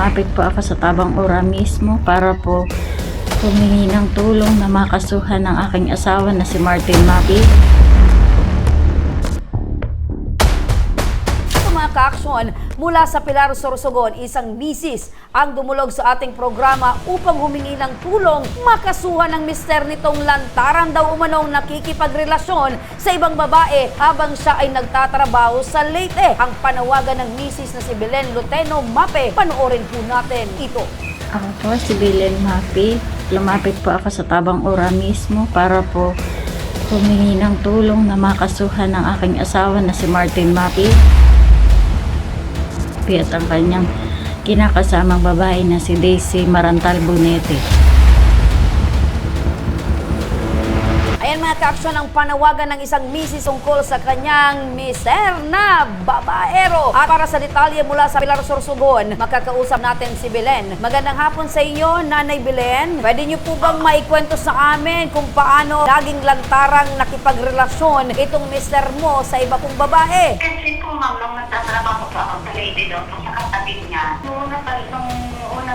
lumapit po ako sa tabang ora mismo para po humingi ng tulong na makasuhan ng aking asawa na si Martin Mapi. Mga ka-aksyon, mula sa Pilar Sorsogon, isang misis ang dumulog sa ating programa upang humingi ng tulong makasuhan ng mister nitong lantaran daw umanong nakikipagrelasyon sa ibang babae habang siya ay nagtatrabaho sa Leyte. Ang panawagan ng misis na si Belen Luteno Mape, panoorin po natin ito. Ako po si Belen Mapi. Lumapit po ako sa tabang ora mismo para po humingi ng tulong na makasuhan ng aking asawa na si Martin Mapi. At ang kanyang kinakasamang babae na si Daisy Marantal Bunete. Ka-aksyon ang panawagan ng isang misis tungkol sa kanyang mister na babaero. At para sa detalye mula sa Pilar Sorsogon, makakausap natin si Belen. Magandang hapon sa inyo, Nanay Belen. Pwede niyo po bang maikwento sa amin kung paano naging lantarang nakipagrelasyon itong mister mo sa iba pong babae? Kasi po ma'am, nung nagtatrabaho po ako sa lady doon, sa katabi niya, nung, nung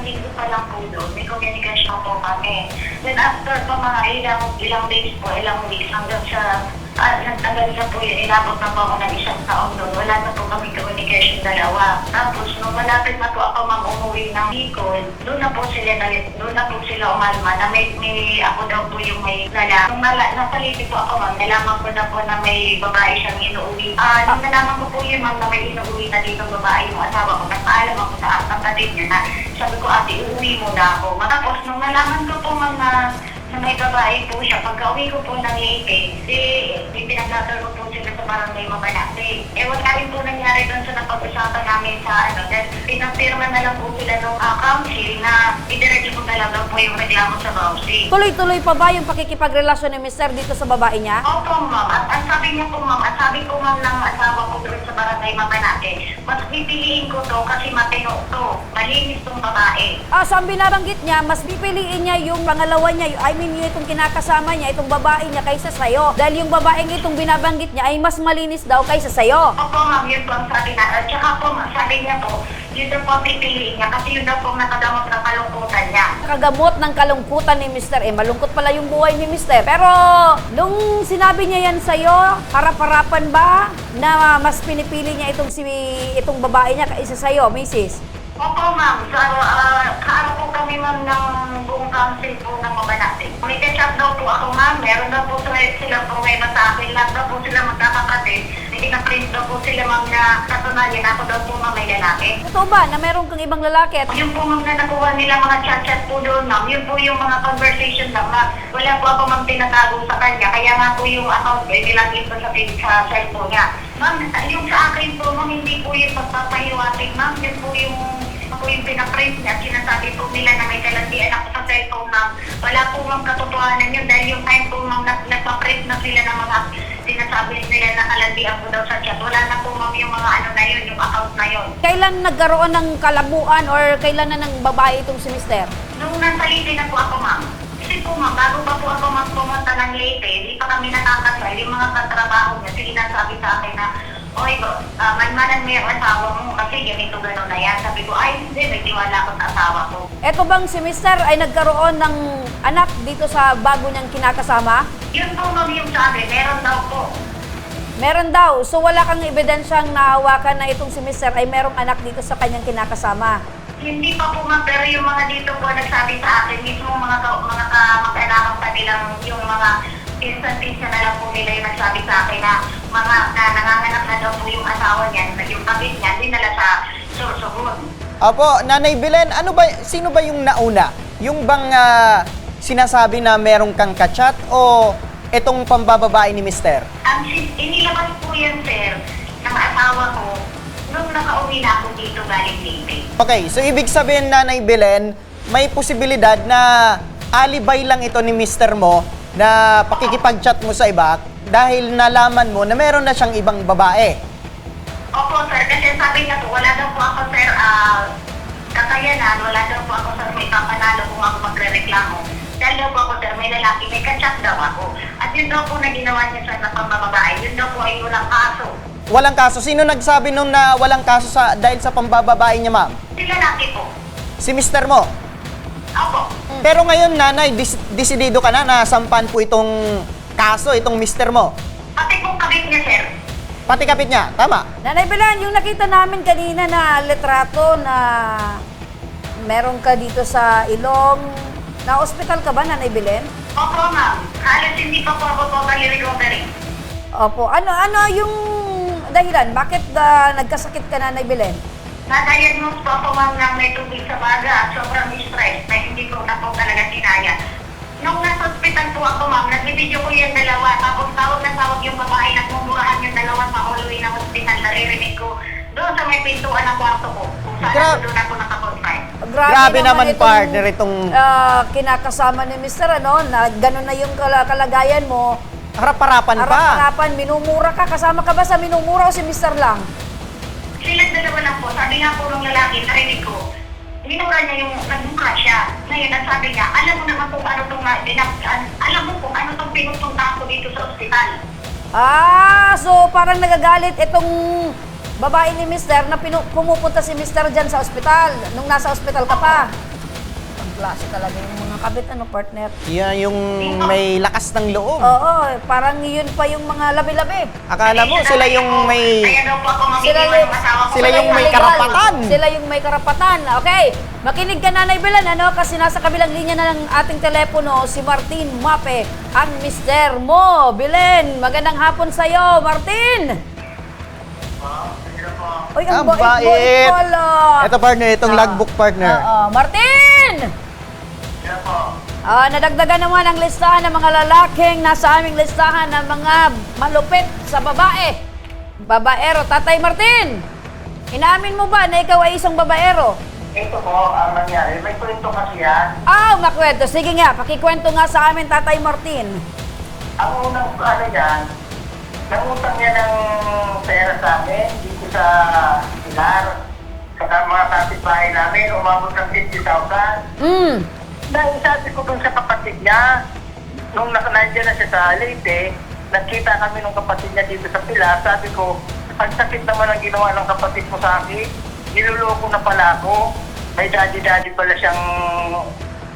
unang linggo pa lang po doon, may communication po kami. Then after po mga ilang, ilang days po, ilang weeks, hanggang sa, ah, hanggang sa po yun, inabot na po ako ng isang taon doon, wala na po kami communication dalawa. Tapos nung malapit na po ako ma'am umuwi ng Bicol, doon na po sila, na- doon na po sila umalma na may, may ako daw po yung may lala. Nung nala, napaliti po ako ma'am, nalaman ko na po na may babae siyang inuuwi. Ah, nung nalaman ko po yun ma'am na may inuuwi na dito babae yung asawa ko, nagpaalam ako sa kapatid niya na sabi ko ate, uuwi muna ako. Tapos nung nalaman ko po ma'am na na may babae po siya. Pagka uwi ko po ng Leyte, di, pinaglatar ko po sila sa barangay Mabalate. Eh, wala rin po nangyari doon sa napag-usapan namin sa ano. Dahil pinapirma na lang po sila ng uh, council na idiretso po talaga po yung reklamo sa council. Tuloy-tuloy pa ba yung pakikipagrelasyon ni mister dito sa babae niya? Opo, ma'am. At ang sabi niya po, ma'am, at sabi ko, ma'am, ng asawa ko doon sa barangay Mabalate, mas pipiliin ko to kasi matino to. Malinis tong babae. Ah, so ang binabanggit niya, mas pipiliin niya yung pangalawa niya, I mean yung itong kinakasama niya, itong babae niya kaysa sa'yo. Dahil yung babaeng itong binabanggit niya ay mas malinis daw kaysa sa'yo. Opo, ma'am, yun po ang sabi na. At saka po, ma'am, sabi niya po, yun daw po ang pipiliin niya kasi yun daw po ang nakadamot ng kalungkutan niya. Kagamot ng kalungkutan ni Mister. Eh, malungkot pala yung buhay ni Mister. Pero, nung sinabi niya yan sa'yo, harap-harapan ba na mas pinipili niya itong si itong babae niya kaysa sa'yo, Mrs.? Opo, ma'am. Sa, uh, kaano po kami, ma'am, ng buong council po ng Mabanate. May kachat daw po ako, ma'am. Meron daw po sila, pruweba sa akin. Lahat daw po sila magkakapatid. May pinaprint daw po sila, ma'am, na katunayan. Ako daw po, ma'am, may lalaki. Totoo ba na meron kang ibang lalaki at Yung po mga nakuha nila mga chat-chat po doon, ma'am. Yun po yung mga conversation lang, ma'am. Wala po ako, ma'am, tinatago sa kanya. Kaya nga po yung account ko, nilagay ko sa, sa cellphone niya. Ma'am, yung sa akin po, ma'am, hindi po yung pagpapahiwatig, ma'am. Yun po yung po yung pinaprint niya. Sinasabi po nila na may kalandian ako kailan nagkaroon ng kalabuan or kailan na ng babae itong si Mister? Nung nasa Leyte na po ako, ma'am. Kasi po, ma'am, bago pa po ako ma'am pumunta ng Leyte, hindi pa kami nakakasal. Yung mga katrabaho niya, sinasabi sa akin na, Oy, uh, manmanan mo yung asawa mo kasi ganito gano'n na yan. Sabi ko, ay, hindi, may tiwala ako sa asawa ko. Eto bang si Mister ay nagkaroon ng anak dito sa bago niyang kinakasama? Yun po, ma'am, yung sabi, meron daw po. Meron daw. So wala kang ebidensyang nahawakan na itong si Mister ay merong anak dito sa kanyang kinakasama. Hindi pa po, ma'am, pero yung mga dito po nagsabi sa akin, mismo mga, ka, mga kamag-anakan pa nilang, yung mga instant-instant na lang po nila yung nagsabi sa akin na mga na nanganganak na daw po yung asawa niya, na yung pamit niya, dinala sa Sorsogon. Apo, Nanay Belen, ano ba, sino ba yung nauna? Yung bang ah, sinasabi na merong kang kachat o itong pambababae ni Mister? Ang sin- inilabas po yan, sir, ng asawa ko nung nakauwi na ako dito galing Leyte. Okay, so ibig sabihin, Nanay Belen, may posibilidad na alibay lang ito ni Mister mo na pakikipag-chat mo sa iba dahil nalaman mo na meron na siyang ibang babae. Opo, sir, kasi sabi niya po, wala daw po ako, sir, ah, kakayanan, wala daw po ako, sir, may papanalo kung ako magre-reklamo. Dahil daw po ako, sir, may lalaki, may kachat daw ako. Yun daw po na ginawa niya, sir, na pambababae, yun daw po ay walang kaso. Walang kaso. Sino nagsabi nung na walang kaso sa dahil sa pambababae niya, ma'am? Si lalaki po. si Mr. mo. Opo. Pero ngayon, nanay, dis- desidido ka na na sampan po itong kaso, itong Mr. mo. Pati pong kabit niya, sir. Pati kapit niya, tama? Nanay Belen, yung nakita namin kanina na litrato na meron ka dito sa Ilong, na hospital ka ba, Nanay Belen? Opo, ma'am. Halos hindi pa po ako recovery. Opo. Ano, ano yung dahilan? Bakit ah, nagkasakit ka, Nanay Belen? Na-diagnose po ako, ma'am, ng may tubig sa baga. Sobrang stress na hindi ko na po talaga kinaya. Nung nasa hospital po ako, ma'am, nagbibideo ko yung dalawa. Tapos tawag na tawag yung babae. Nagmumurahan yung dalawa sa hallway ng hospital. Naririnig ko doon sa may pintuan ng kwarto ko. Kung saan doon nakakonfine. Grabe naman, partner, itong- ah, kinakasama ni Mr. Ano, na gano'n na yung kala- kalagayan mo. Harap-harapan pa. Harap-harapan, minumura ka. Kasama ka ba sa minumura o si Mr. lang? Sila dalawa lang po. Sabi nga po nung lalaki, narinig ko, minura niya yung nagmukha siya. Ngayon, ang sabi niya, alam mo naman kung ano itong, alam mo kung ano itong pinupunta ko dito sa ospital. Ah, so parang nagagalit itong babae ni Mr. na pinu- pumupunta si Mr. dyan sa ospital, nung nasa ospital ka pa. Ang klase talaga yung mga kabit, ano, partner? Yan yung may lakas ng loob. Oo, parang yun pa yung mga labi-labi. Akala mo, sila yung may... Kaya daw po ako Sila yung, ng asawa ko. Sila yung may legal. karapatan. Sila yung may karapatan. Okay, makinig ka Nanay Belen, ano? Kasi nasa kabilang linya na ng ating telepono, si Martin Mape, ang mister mo. Belen, magandang hapon sa'yo, Martin! Uy, ang Ang bait-bait bait. pala. Ito partner, itong Ah. logbook partner. Oo, Martin! Ah, nadagdagan naman ang listahan ng mga lalaking nasa aming listahan ng mga malupit sa babae. Babaero, Tatay Martin! Inaamin mo ba na ikaw ay isang babaero? Ito po ang nangyari. May kwento kasi yan. Ah, makwento. Sige nga, pakikwento nga sa amin, Tatay Martin. Ang unang ano yan, nangutang niya ng pera sa amin dito sa Pilar. Sa mga kapitbahay namin, umabot ng 50,000. Hmm. Dahil sabi ko dun sa kapatid niya, nung nandiyan na siya sa Leyte, nagkita kami ng kapatid niya dito sa Pilar. Sabi ko, ang sakit naman ang ginawa ng kapatid mo sa akin. Niloloko na pala ako. May daddy-daddy pala siyang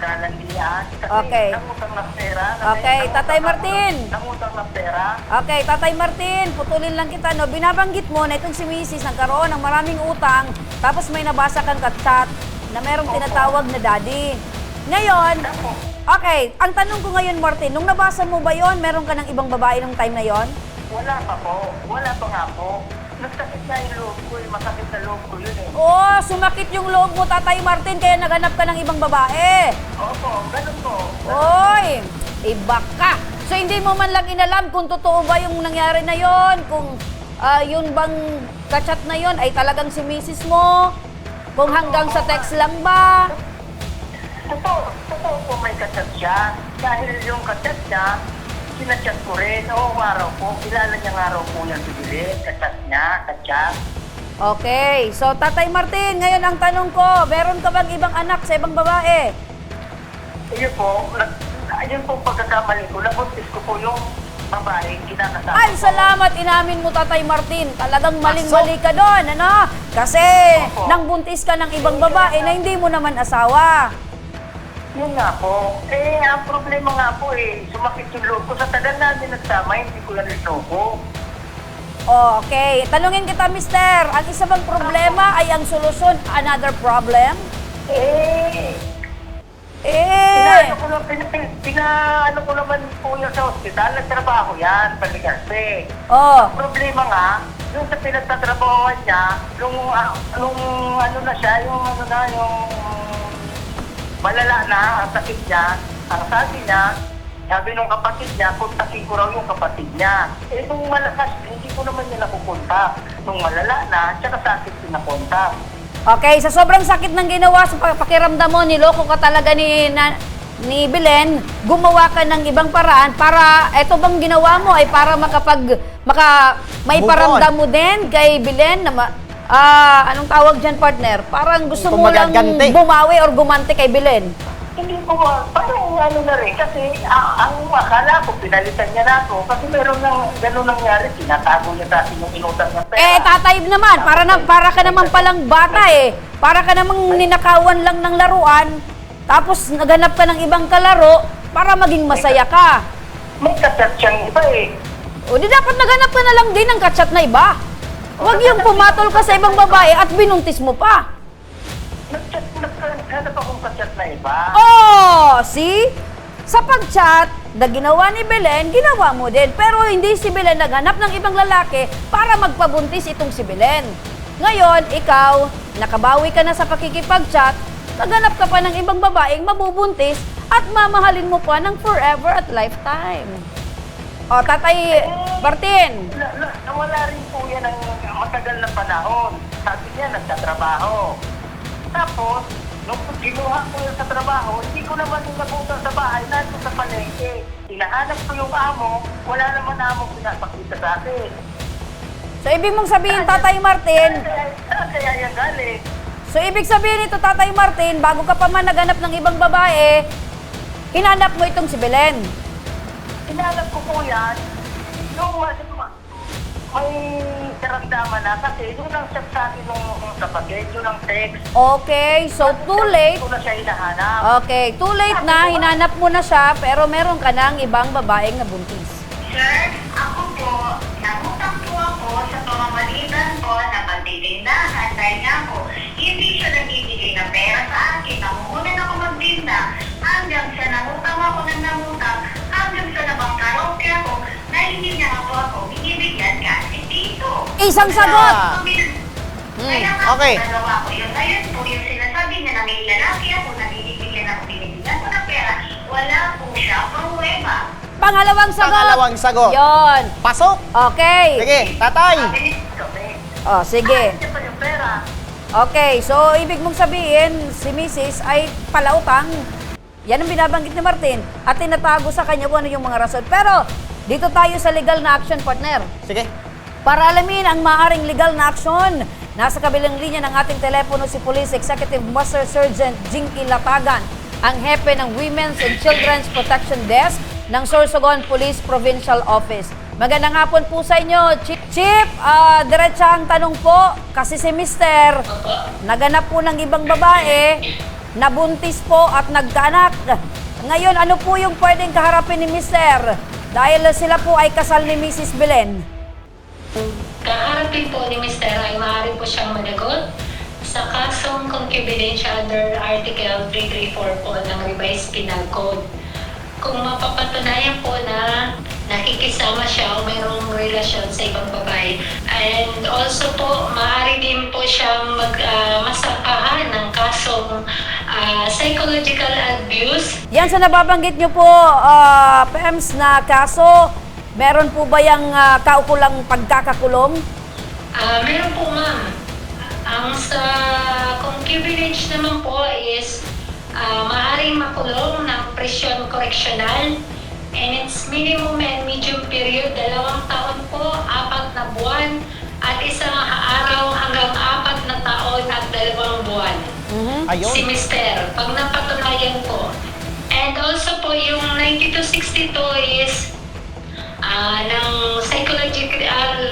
kalandian. Kasi Okay. nangutang ng pera. Okay, Tatay Martin. Nangutang ng pera. Okay, Tatay Martin, putulin lang kita, no? Binabanggit mo na itong si Mrs. nagkaroon ng maraming utang, tapos may nabasa kang chat na merong tinatawag na daddy. Ngayon, okay, ang tanong ko ngayon, Martin, nung nabasa mo ba yon, meron ka ng ibang babae nung time na yon? Wala pa po. Wala pa nga po. Nagsakit na yung loob ko eh. Masakit na loob ko yun eh. Oh, sumakit yung loob mo, Tatay Martin, kaya naganap ka ng ibang babae. Opo, ganun po. Oy, iba ka. So hindi mo man lang inalam kung totoo ba yung nangyari na yon, kung ah, yun bang kachat na yon ay talagang si Mrs. mo, kung hanggang sa text lang ba. Totoo, totoo po may kachat siya. Dahil yung kachat niya, sinachat ko rin. Oo, araw po. Kilala niya nga araw po yan si Bilin. Kachat niya, kachat. Okay, so Tatay Martin, ngayon ang tanong ko, meron ka bang ibang anak sa ibang babae? Ayun po, ayun po pagkakamali ko. Nabuntis ko po yung babae kinakasama Ay, salamat, inamin mo Tatay Martin. Talagang maling-mali ka doon, ano? Kasi Opo. nang buntis ka ng ibang babae na hindi mo naman asawa. Yun nga po. Eh, ang problema nga po eh, sumakit yung loob ko. Sa tagal namin nagsama, hindi ko yan niloko. Okay, tanungin kita, mister. Ang isa bang problema ay ang solusyon, another problem? Eh, Eh, Pinaano ko, lang- pina, pina, pinaano ko naman po yun sa ospital, nagtrabaho yan, paligarte. oh, Problema nga, yung sa pinagtatrabahoan niya, yung, ah, nung ano na siya, yung ano na, yung malala na ang sakit niya, ang sabi niya, sabi nung kapatid niya, kontakin ko raw yung kapatid niya. Eh, nung malakas, hindi ko naman niya nakukontak. Nung malala na, tsaka sa akin pinakontak. okay, sa sobrang sakit ng ginawa sa pa- pakiramdam mo, niloko ka talaga ni, na, ni Belen, gumawa ka ng ibang paraan para, eto bang ginawa mo ay para makapag, maka, may Move paramdam mo din kay Belen na, ma- ah, anong tawag dyan partner? Parang gusto mo lang Kumagaganti. bumawi or gumanti kay Belen. Hindi ko, parang ano na rin, kasi ah, ang akala ko, pinalitan niya na ako. Kasi meron nang gano'n nangyari, tinatago niya sa akin yung inutang ng pera. Eh, tatay naman, para, na, para ka naman palang bata eh. Para ka namang ninakawan lang ng laruan, tapos naganap ka ng ibang kalaro para maging masaya ka. May katsat siyang iba eh. O di dapat naganap ka na lang din ng kachat na iba. Huwag yung pumatol ka sa ibang babae at binuntis mo pa. Nagchat, naghanap akong katsat na iba. Oh, see? Sa pag-chat na ginawa ni Belen, ginawa mo din. Pero hindi si Belen naghanap ng ibang lalaki para magpabuntis itong si Belen. Ngayon, ikaw, nakabawi ka na sa pakikipag-chat, naghanap ka pa ng ibang babaeng mabubuntis at mamahalin mo pa ng forever at lifetime. O, Tatay Martin, Na, na, nawala rin po yan ng matagal na panahon. Sabi niya, nagtatrabaho. Tapos, nung kinuha ko yun sa trabaho, hindi ko naman yung napunta sa bahay, nandun sa palengke. Hinahanap ko yung amo, wala naman amo pinapakita sa akin. so ibig mong sabihin, Tatay Martin, Kaya, saan kaya yan galing? So, ibig sabihin nito, Tatay Martin, bago ka pa man naganap ng ibang babae, hinanap mo itong si Belen. Hinanap ko po yan, nung may karamdaman na kasi yun ang chat sa akin nung, kapatid, yun ang text. Okay, so too late. Ko na siya hinahanap. Okay, too late na, hinanap mo na siya, pero meron ka ng ibang babaeng nabuntis. Sir, ako po, nangutang po ako sa pamamalitan po na pagtitindahan dahil nga po, hindi siya nagbibigay ng pera sa akin. Nangungunan ako magtinda hanggang sa nangutang ako ng nangutang Isang sagot! Kaya nga okay. nagawa ko yun. Ngayon po, yung sinasabi niya na may lalaki ako na binibigyan ako, binibigyan ko ng pera, wala po siya pruweba. Pangalawang sagot! Pangalawang sagot. Yon. Pasok! Okay. Sige, tatay! Kami. Oh, sige. Pera. Okay, so ibig mong sabihin, si Mrs. ay palautang. Yan ang binabanggit ni Martin. At tinatago sa kanya kung ano yung mga rason. Pero, dito tayo sa legal na action, partner. Sige. Para alamin ang maaring legal na aksyon, nasa kabilang linya ng ating telepono si Police Executive Master Sergeant Jinky Latagan, ang hepe ng Women's and Children's Protection Desk ng Sorsogon Police Provincial Office. Magandang hapon po sa inyo, Chief. Chief, ah, diretsa ang tanong po, kasi si Mister, naganap po ng ibang babae, nabuntis po at nagkaanak. Ngayon, ano po yung pwedeng kaharapin ni Mister? Dahil sila po ay kasal ni Mrs. Belen. Kaharapin po ni Mr. ay maaari po siyang managot sa kasong concubinage under Article 334 po ng Revised Penal Code. Kung mapapatunayan po na nakikisama siya o mayroong relasyon sa ibang babae. And also po, maaari din po siyang mag, ah, masampahan ng kasong ah, psychological abuse Yan sa nababanggit nyo po, ah, PEMS, na kaso, meron po ba yung ah, kaukulang pagkakakulong? Ah, meron po ma'am. Ang sa concubinage naman po is ah, maaaring makulong ng presyon correctional and its minimum and medium period, dalawang taon po, apat na buwan, at isang araw hanggang apat na taon at dalawang buwan. Ayun. Si Mister, pag napatunayan po. And also po yung 9262 is ah ng psychological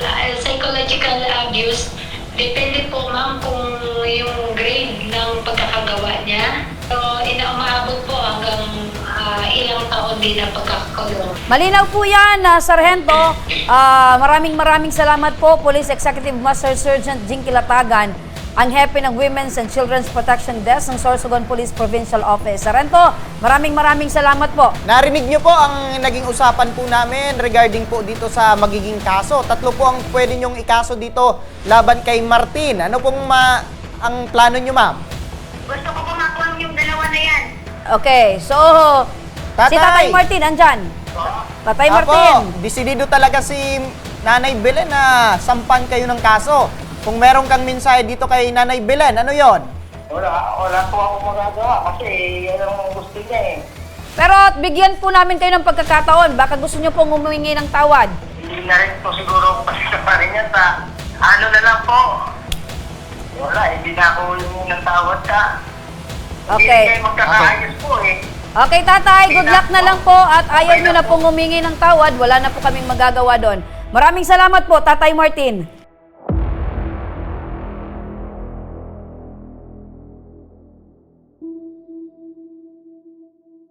ah, psychological abuse depende po ma'am kung yung grade ng pagkakagawa niya. So, inaumaabot po hanggang ah, ilang taon din ang pagkakakulong. Malinaw po yan, ah, Sargento. Ah, maraming maraming salamat po, Police Executive Master Sergeant Jinky Latagan, ang hepe ng Women's and Children's Protection Desk ng Sorsogon Police Provincial Office. Sargento, maraming maraming salamat po. Narinig niyo po ang naging usapan po namin regarding po dito sa magiging kaso. Tatlo po ang pwede niyong ikaso dito laban kay Martin. Ano pong ma- ang plano niyo, ma'am? Gusto ko po makuha yung dalawa na yan. Okay, so, si Tatay. Tatay Martin, andyan. Tatay Apo, Martin. desidido talaga si Nanay Belen na sampan kayo ng kaso. Kung meron kang mensahe dito kay Nanay Belen, ano yon? Wala, wala po ako magagawa kasi yan ang gusto niya eh. Pero bigyan po namin kayo ng pagkakataon. Baka gusto nyo pong humingi ng tawad. Hindi na rin po siguro kasi pa rin yan sa ano na lang po. Wala, hindi na ako yung natawad ka. Okay. Hindi kayo magkakaayos po eh. Okay, tatay, good luck na lang po at ayaw nyo na pong humingi ng tawad. Wala na po kaming magagawa doon. Maraming salamat po, Tatay Martin.